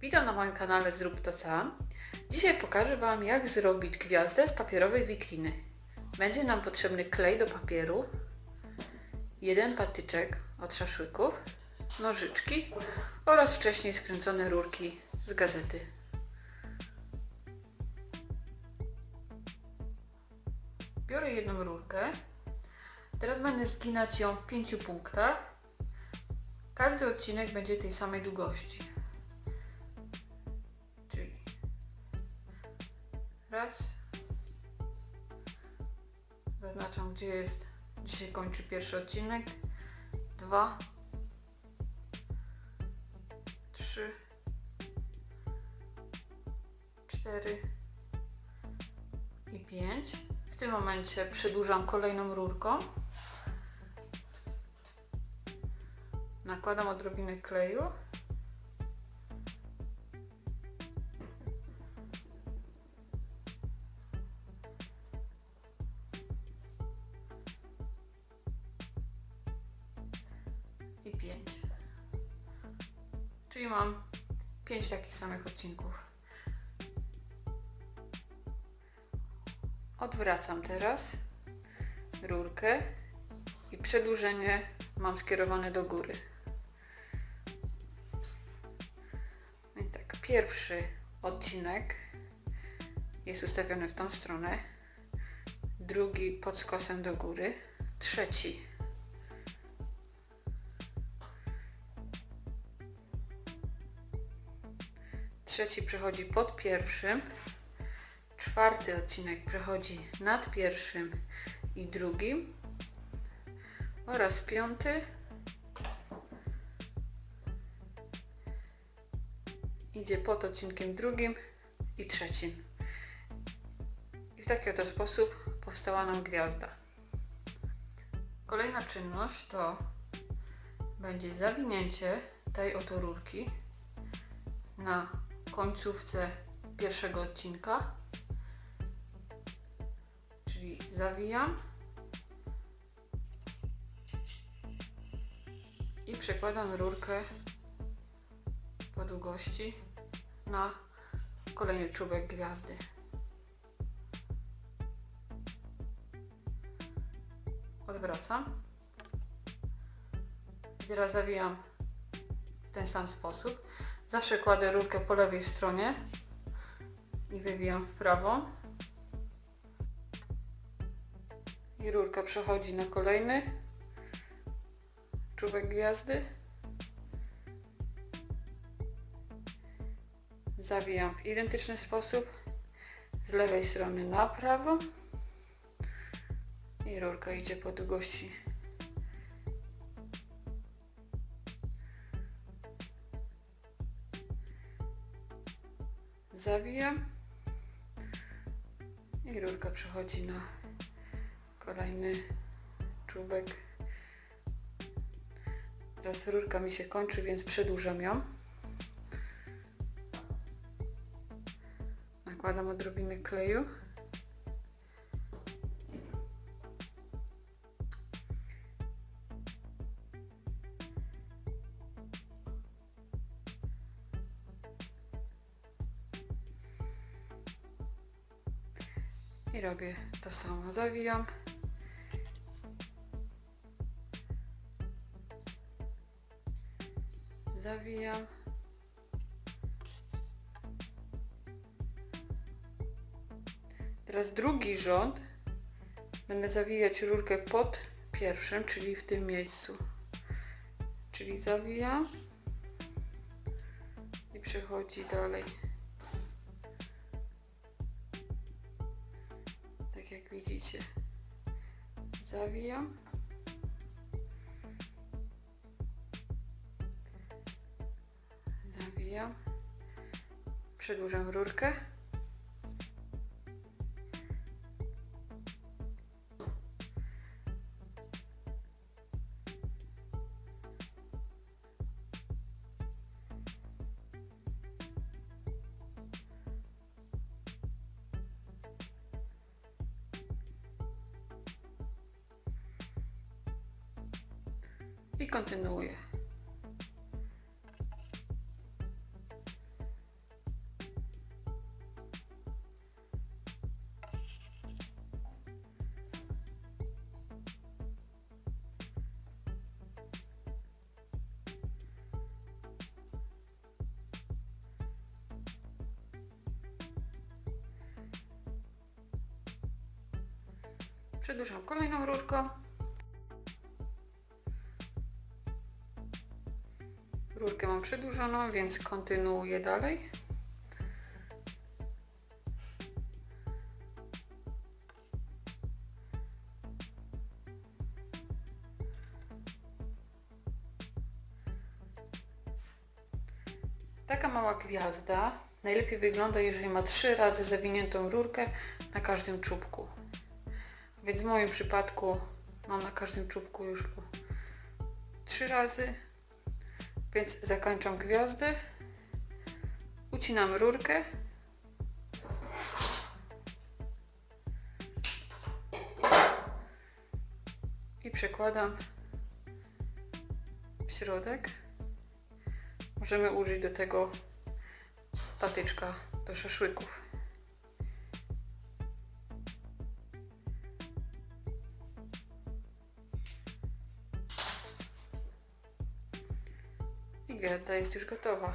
Witam na moim kanale Zrób to sam. Dzisiaj pokażę Wam jak zrobić gwiazdę z papierowej wikliny. Będzie nam potrzebny klej do papieru, jeden patyczek od szaszłyków, nożyczki oraz wcześniej skręcone rurki z gazety. Biorę jedną rurkę. Teraz będę skinać ją w pięciu punktach. Każdy odcinek będzie tej samej długości. Raz. Zaznaczam, gdzie jest. Dzisiaj kończy pierwszy odcinek. Dwa. Trzy. Cztery. I pięć. W tym momencie przedłużam kolejną rurką. Nakładam odrobinę kleju. I pięć. Czyli mam pięć takich samych odcinków. Odwracam teraz rurkę i przedłużenie mam skierowane do góry. I tak, pierwszy odcinek jest ustawiony w tą stronę, drugi pod skosem do góry, trzeci trzeci przechodzi pod pierwszym, czwarty odcinek przechodzi nad pierwszym i drugim oraz piąty idzie pod odcinkiem drugim i trzecim. I w taki oto sposób powstała nam gwiazda. Kolejna czynność to będzie zawinięcie tej oto rurki na końcówce pierwszego odcinka. Czyli zawijam i przekładam rurkę po długości na kolejny czubek gwiazdy. Odwracam. I teraz zawijam w ten sam sposób. Zawsze kładę rurkę po lewej stronie i wywijam w prawo. I rurka przechodzi na kolejny czubek gwiazdy. Zawijam w identyczny sposób z lewej strony na prawo i rurka idzie po długości zawijam. I rurka przechodzi na kolejny czubek. Teraz rurka mi się kończy, więc przedłużam ją. Nakładam odrobinę kleju i robię to samo. Zawijam. Zawijam. Teraz drugi rząd. Będę zawijać rurkę pod pierwszym, czyli w tym miejscu. Czyli zawijam i przechodzi dalej. Tak jak widzicie. Zawijam. Zawijam. Przedłużam rurkę i kontynuuję. Przedłużam kolejną rurką. Rurkę mam przedłużoną, więc kontynuuję dalej. Taka mała gwiazda najlepiej wygląda, jeżeli ma trzy razy zawiniętą rurkę na każdym czubku. Więc w moim przypadku mam na każdym czubku już trzy razy. Więc zakończam gwiazdę. Ucinam rurkę. I przekładam w środek. Możemy użyć do tego patyczka do szaszłyków. Gwiazda jest już gotowa.